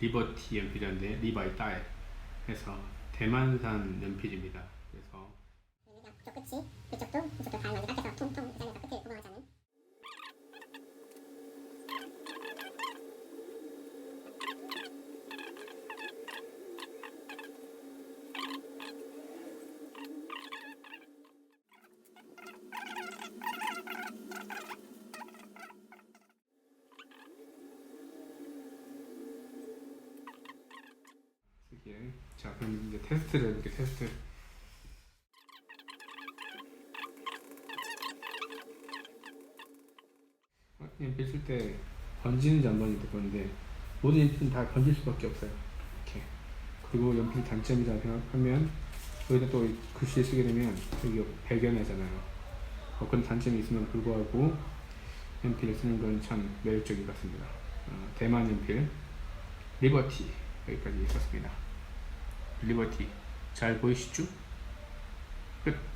리버티 연필이었는데 리바이 따에 해서 대만산 연필입니다. 그래서 그쪽 끝이쪽도 다 많이 깎여서 통통 이 자리에서 끝에 구멍하지 않는 자 그럼 이제 테스트를 해볼게 테스트. 어, 연필 쓸때 번지는지 안 번지는지 보는데 모든 연필은 다 번질 수밖에 없어요. 이렇게 그리고 연필 단점이라 생각하면 여기다 또 글씨 쓰게 되면 여기 배견하잖아요. 어, 그런 단점이 있음에도 불구하고 연필을 쓰는 건 참 매력적인 것 같습니다. 어, 대만 연필 리버티 여기까지 있었습니다. 리버티 잘 보이시죠? 끝.